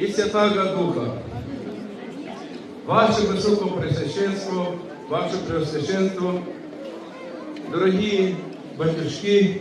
і Святого Духа. Ваше Високопресвященство, Ваше Преосвященство, дорогі батюшки,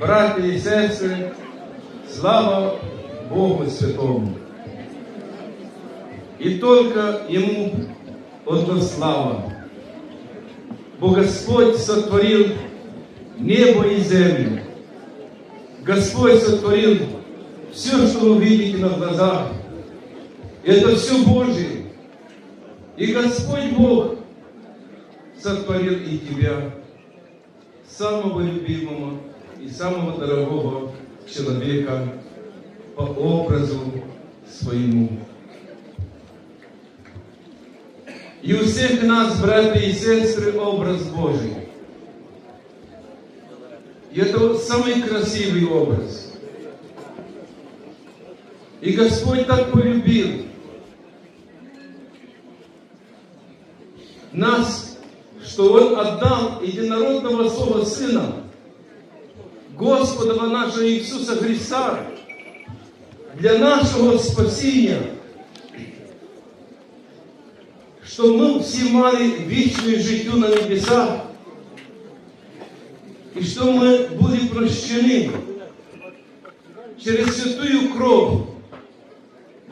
браті і сестри, слава Богу Святому. И только Ему одно слава. Бо Господь сотворил небо и землю. Господь сотворил все, что вы видите на глазах. Это все Божие. И Господь Бог сотворил и тебя, самого любимого и самого дорогого человека по образу своему. І у всіх нас, брати і сестри, образ Божий. И это самый красивый образ. И Господь так полюбил нас, что Он отдал единородного Своего Сына, Господа нашего Иисуса Христа, для нашего спасения – що ми всі мали вічне життя на небесах, і що ми були прощені через святую кров.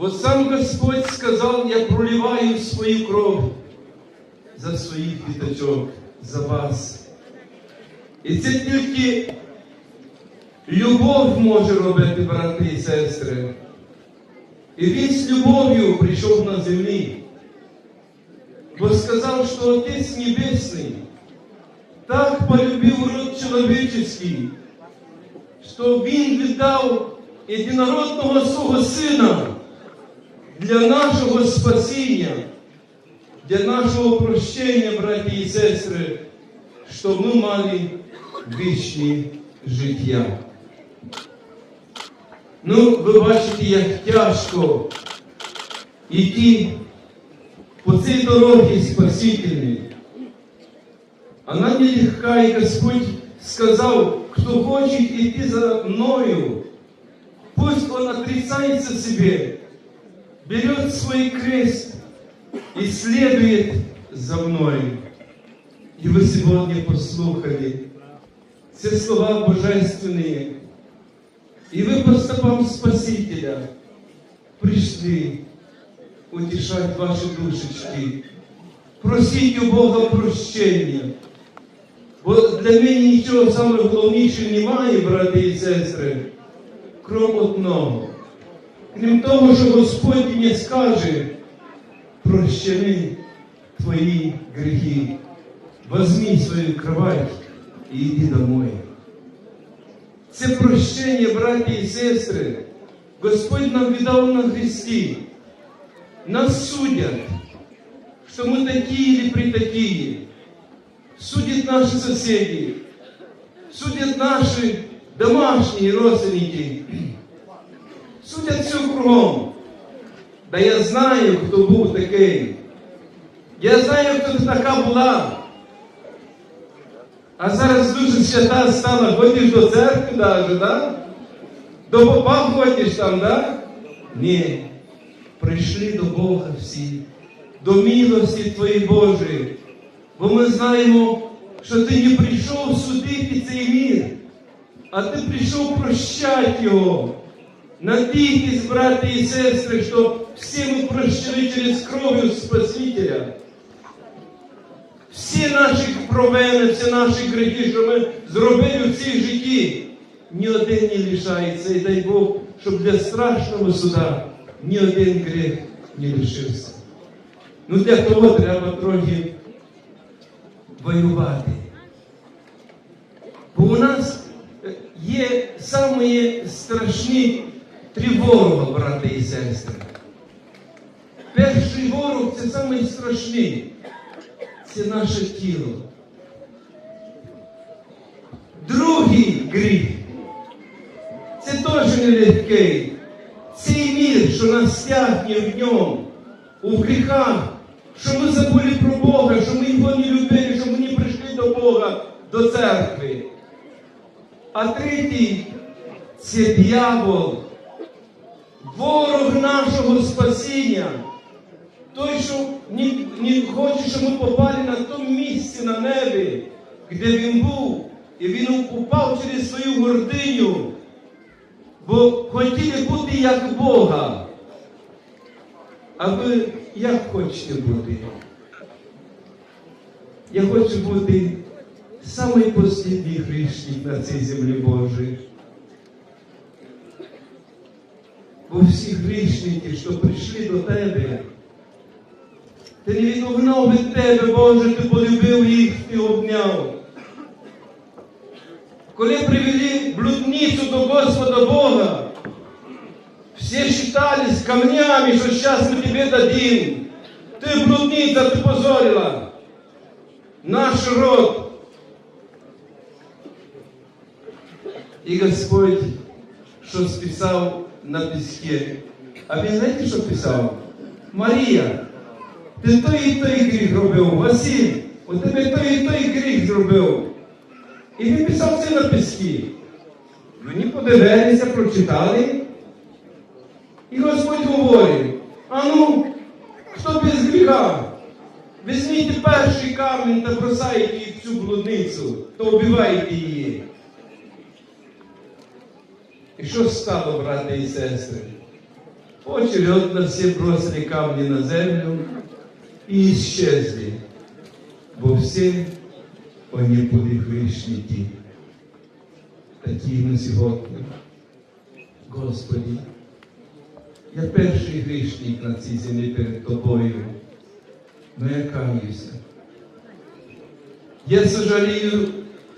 Вот сам Господь сказал, я проливаю свою кров за своїх діточок, за вас. І це тільки любов може робити, брати і сестри. І він з любов'ю прийшов на землі. Бо сказав, що Отець Небесний так полюбив род чоловічий, що Він віддав єдинородного свого Сина для нашого спасіння, для нашого прощення, браті і сестри, щоб ми мали вічне життя. Ну, ви бачите, як тяжко йти по цій дороге спасительной. Она нелегка, и Господь сказал, кто хочет идти за мною, пусть он отрицается себе, берет свой крест и следует за мною. И вы сегодня послухали все слова божественные, и вы по стопам Спасителя пришли утішать ваші душечки. Просіть у Бога прощення. Бо для мене нічого саме головніше немає, брати і сестри, крім одного. Крім того, що Господь мені скаже, прощени твої гріхи. Возьми свою кровать і йди домой. Це прощення, браті і сестри, Господь нам віддав на Христі нас судят, что мы такие или при такие. Судят наши соседи, судят наши домашние родственники, судят все кругом. Да я знаю, хто був такий. Я знаю, хто така була. А зараз дуже свята стала, ходиш до церкви навіть, да? До попа ходиш там, да? Ні прийшли до Бога всі, до милості Твої Божої. Бо ми знаємо, що Ти не прийшов судити цей мір, а Ти прийшов прощати Його. Надійтесь, брати і сестри, що всі ми прощені через кров'ю Спасителя. Всі наші провини, всі наші грехи, що ми зробили в цій житті, ні один не лишається. І дай Бог, щоб для страшного суда ні один гріх не лишився. Ну для того треба трохи воювати. Бо у нас є самі страшні три ворога, брати і сестри. Перший ворог це самий страшний. Це наше тіло. Другий гріх. Це теж нелегкий. Цей мір, що нас стягне в ньому, у гріхах, що ми забули про Бога, що ми його не любили, що ми не прийшли до Бога, до церкви. А третій це дьявол, ворог нашого спасіння. Той, що не, хоче, щоб ми попали на тому місці на небі, де він був, і він упав через свою гординю, бо хотіли бути як Бога. А ви як хочете бути? Я хочу бути самий послідній грішник на цій землі Божій. Бо всі грішники, що прийшли до тебе, ти не відогнав від тебе, Боже, ти полюбив їх, ти обняв. Коли привели блудницю до Господа Бога, все считались камнями, что сейчас мы тебе дадим. Ты блудница, ты позорила наш род. І Господь, що списав на піскі. А він знаєте, що писав? Марія, ти той і той гріх робив, Василь, у тебе той і той гріх зробив. І він писав це на піскі. Мені подивилися, прочитали. І Господь говорить, а ну, хто без гріха, візьміть перший камінь та бросайте її в цю блудницю, то вбивайте її. І що стало, брати і сестри? Очередно всі бросили камні на землю і исчезли, бо всі вони були грішники. Такі ми сьогодні. Господи, я перший грішник на цій землі перед тобою, но я каюся. Я сожалію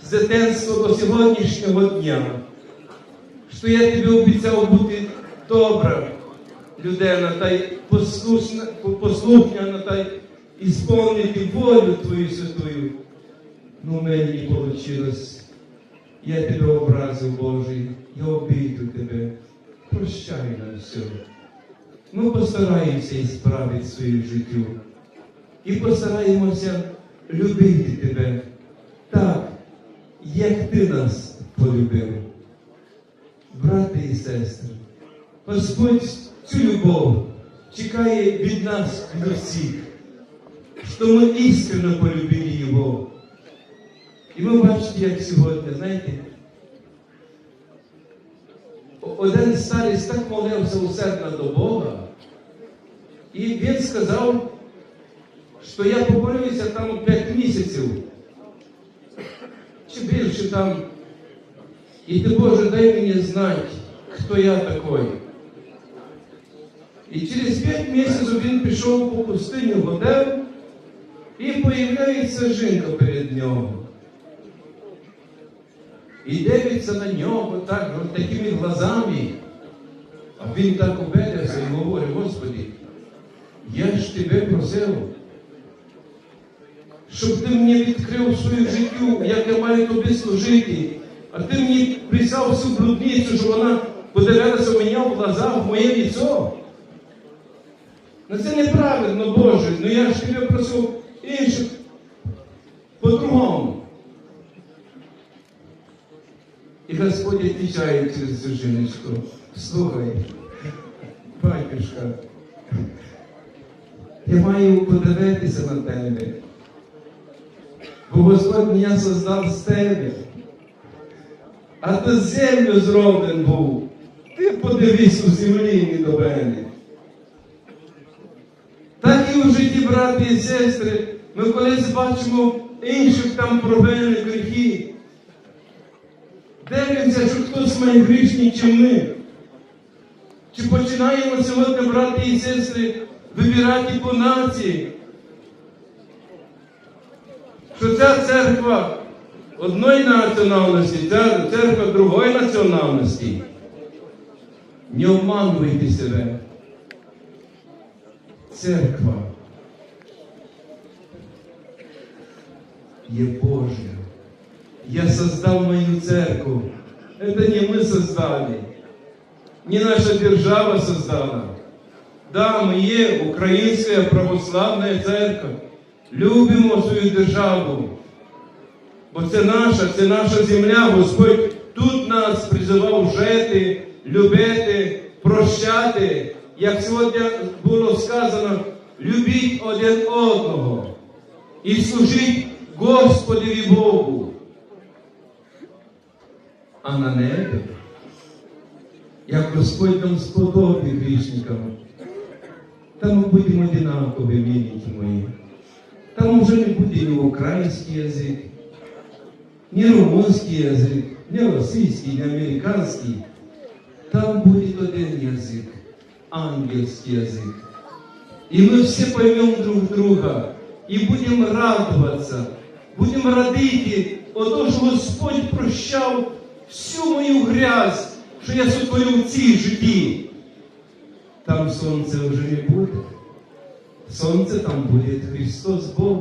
з дитинства до сьогоднішнього дня, що я тобі обіцяв бути добра людина та й послушна, послухняна та й ісполнити волю Твою святую. Ну, в мене не вийшло. Я тебе образив, Божий, я обійду тебе. Прощай нам все. Ми постараємося ісправити своє життя. І постараємося любити тебе так, як ти нас полюбив. Брати і сестри, Господь цю любов чекає від нас від всіх, що ми іскренне полюбили Його. І ви бачите, як сьогодні, знаєте, один старець так молився усердно до Бога, і він сказав, що я поборюся там 5 місяців, чи більше там, і ти, Боже, дай мені знати, хто я такий. І через 5 місяців він пішов по пустиню ходив, і появляється жінка перед нього. І дивиться на нього так, такими глазами. А він так обидався і говорить, Господи, я ж тебе просив, щоб ти мені відкрив свою життю, як я маю тобі служити. А ти мені присав всю блудницю, щоб вона подивилася мені в глаза, в моє лицо. Ну це неправильно, Боже, ну я ж тебе просив інших по-другому. І Господь відповідає через цю жіночку. Слухай, батюшка, я маю подивитися на тебе. Бо Господь мене создав з тебе. А ти землю зроблен був. Ти подивись у землі не до мене. Так і в житті, брати і сестри, ми колись бачимо інших там провини гріхи. Дивимося, що хтось має грішні, чи ми. Чи починаємо сьогодні, брати і сестри, вибирати по нації? Що ця церква одної національності, церква другої національності. Не обмануйте себе. Церква є Божья. Я создал мою церковь. Это не мы создали. Не наша держава создала. Да, ми є Українська православна церква. Любимо свою державу. Бо це наша, це наша земля. Господь тут нас призивав жити, любити, прощати, як сьогодні було сказано, любіть один одного і служіть Господові Богу. А на небі, як Господь нам сподобі грішникам, там ми будемо одинакові, милики мої. Там уже не буде ні український язик, ні румунський язик, ні російський, ні американський. Там буде один язик, ангельский язык. И мы все поймем друг друга и будем радоваться, будем радити що Господь прощав всю мою грязь, що я сотворив в цій житті. Там сонця вже не буде. Сонце там буде Христос Бог.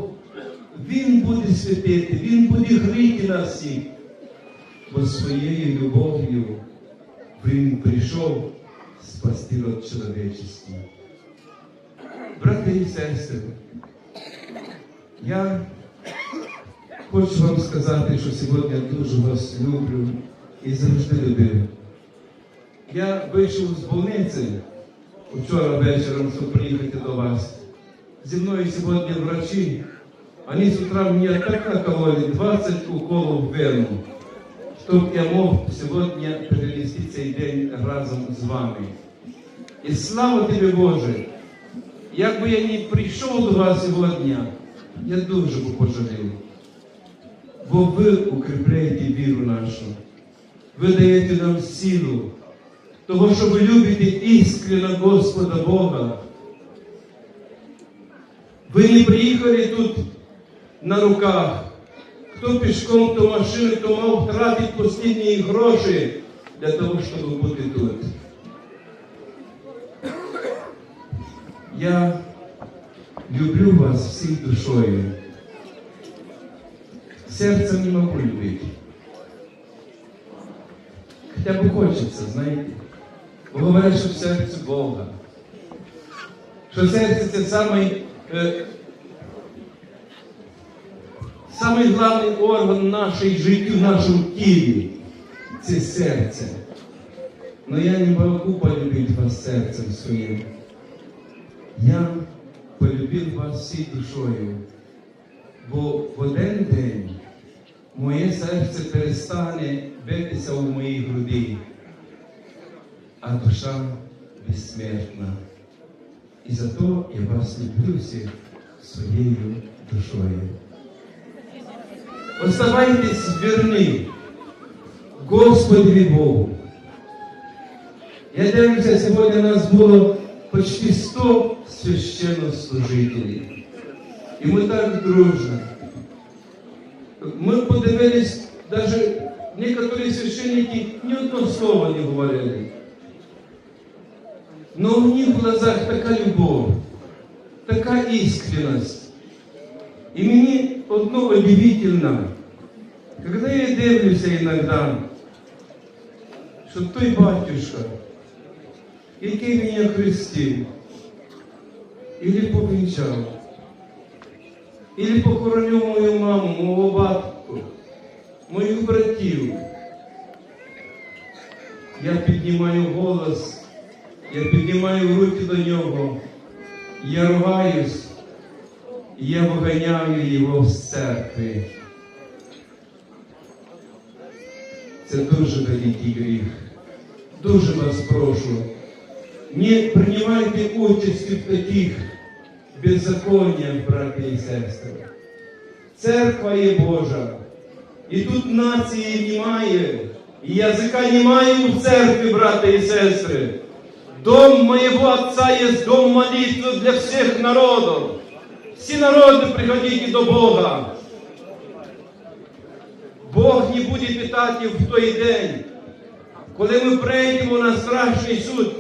Він буде святити, Він буде гріти нас всіх, бо своєю любов'ю він прийшов спасти род чоловічий. Брати і сестри, я хочу вам сказати, що сьогодні я дуже вас люблю і завжди любив. Я вийшов з больниці вчора вечором, щоб приїхати до вас. Зі мною сьогодні врачі. Они с утра мне так накололи 20 уколов в вену, щоб я мог сьогодні перенести цей день разом з вами. І слава тобі, Боже! Як би я не прийшов до вас сьогодні, я дуже би пожалів. Бо ви укріпляєте віру нашу, ви даєте нам силу, того, що ви любите іскренно Господа Бога. Ви не приїхали тут на руках. Хто пішком, то машини, хто мав втратити останні гроші для того, щоб бути тут. Я люблю вас всій душою. Серцем не могу любить. Хотя бы хочется, знаєте. Бо говорять, що в серці Бога. Що серце це самий, е, самий главний орган нашої житті, в нашому тілі. Це серце. Но я не могу полюбить вас серцем своїм. Я полюбив вас всій душою, бо в один день моє серце перестане битися у моїй груді, а душа безсмертна. І зато я вас люблю всіх своєю душою. Оставайтесь вірні Господові Богу. Я дивлюся, сьогодні нас було почти 100 священнослужителів. І ми так дружно. Ми подивились, навіть некоторі священники ні одного слова не говорили. Но у них в глазах така любов, така іскренность. І мені одно удивительно, когда я дивлюся іноді, що той батюшка, який мене хрестив, или повінчав, или похоронив мою маму, мого батьку, моїх братів. Я піднімаю голос, я піднімаю руки до нього, я ругаюсь, я виганяю його з церкви. Це дуже великий гріх. Дуже вас прошу, не приймайте участі в таких беззаконнях, брати і сестри. Церква є Божа. І тут нації немає, і язика немає у церкві, брати і сестри. Дом моего Отца есть дом молитвы для всех народов. Всі народи приходите до Бога. Бог не буде питати в той день, коли ми прийдемо на страшний суд.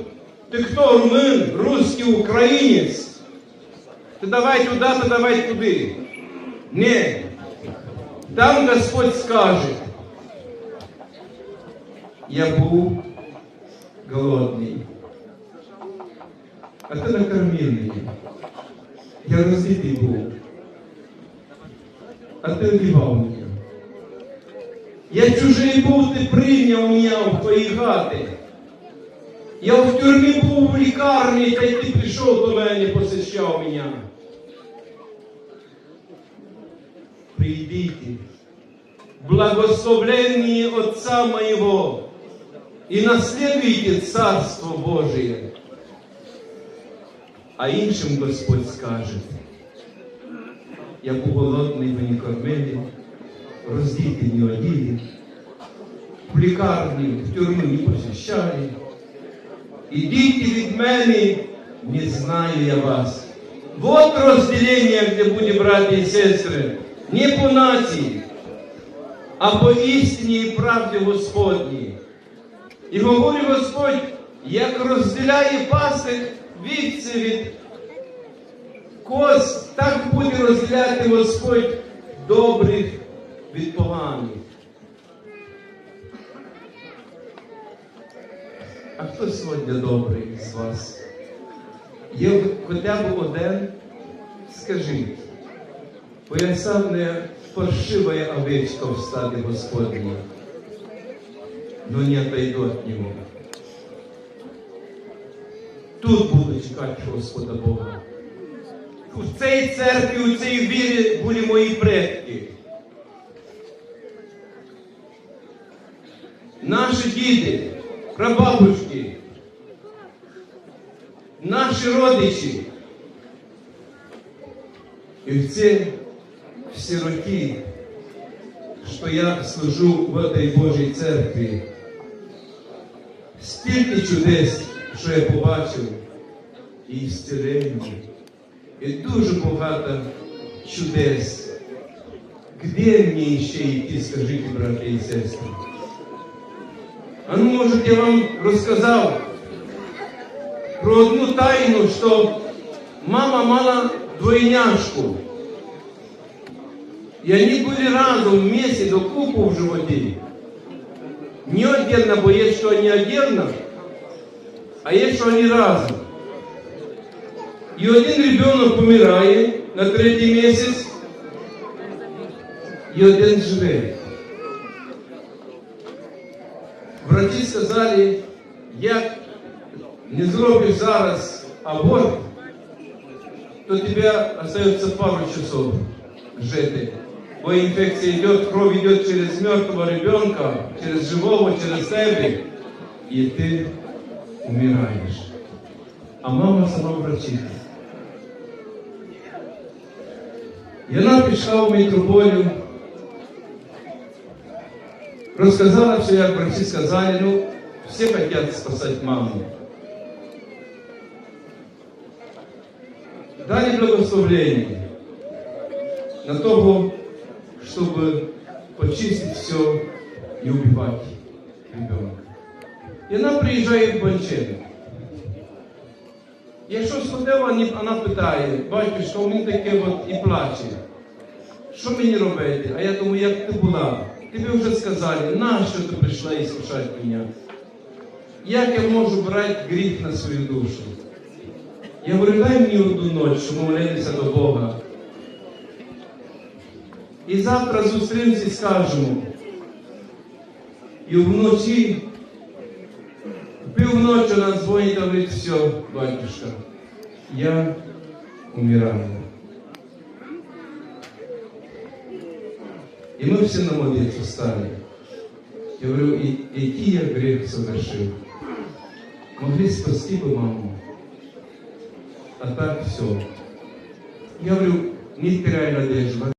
Ти хто румин, русський, українець? Ти давай туди, ти давай туди. Ні. Там Господь скаже. Я був голодний. А ти накормив мене. Я роздітий був. А ти одівав мене. Я чужий був, ти прийняв мене в твої хати. Я в тюрмі був в лікарні, та й ти прийшов до мене, посещав мене. Придите, благословленные Отца Моего, и наследуйте Царство Божие. А іншим Господь скаже, я був голодний, не кормили, роздіти не оділи, в лікарні, в тюрму не посещали. Ідіть від мене, не знаю я вас. Вот разделение, где будем, братья и сестры, не по нації, а по істині і правді Господній. І говорить Господь, як розділяє пастир вівці від коз, так буде розділяти Господь добрих від поганих. А хто сьогодні добрий з вас? Є хоча б один? Скажіть, бо я сам не паршива овечка в стаді Господній, но не отойду от Него. Тут буду чекати Господа Бога. У цій церкві, у цій вірі були мої предки. Діти, прабабушки, наші родичі. І в ці всі роки, що я служу в этой Божій церкві, стільки чудес, що я побачив, і зцілення, і дуже багато чудес. Где мне ще йти, скажите, братья и сестры? А ну, может, я вам рассказал про одну тайну, что мама мала двойняшку. И они были разом вместе до купу в животе. Не отдельно, бо есть, что они отдельно, а есть, что они разом. И один ребенок помирает на третий месяц, і один живе. Врачі сказали, як не зробиш зараз аборт, то тебе остается пару часов жити. Бо инфекция идет, кровь идет через мертвого ребенка, через живого, через себе, и ты умираешь. А мама сама врачиха. І вона пішла в митрополію, розказала все, як врачі сказали, ну, всі хочуть спасати маму. Дали благословление на того, чтобы почистить все и убивать ребенка. І вона приїжджає в Банчину. Якщо сходила, вона питає, батюшка, у мене таке от і плаче. Що мені робити? А я думаю, як ти була? Тобі вже сказали, нащо ти прийшла і слушати мене? Як я можу брати гріх на свою душу? Я говорю, дай мені одну ніч, щоб молитися до Бога. І завтра зустрінемося і скажемо. І вночі, в півночі вона дзвонить говорить, все, батюшка, я умираю. И мы все на молитву стали. Я говорю, и, и я грех совершил. Могли спасти маму. А так все. Я говорю, не теряй надежду.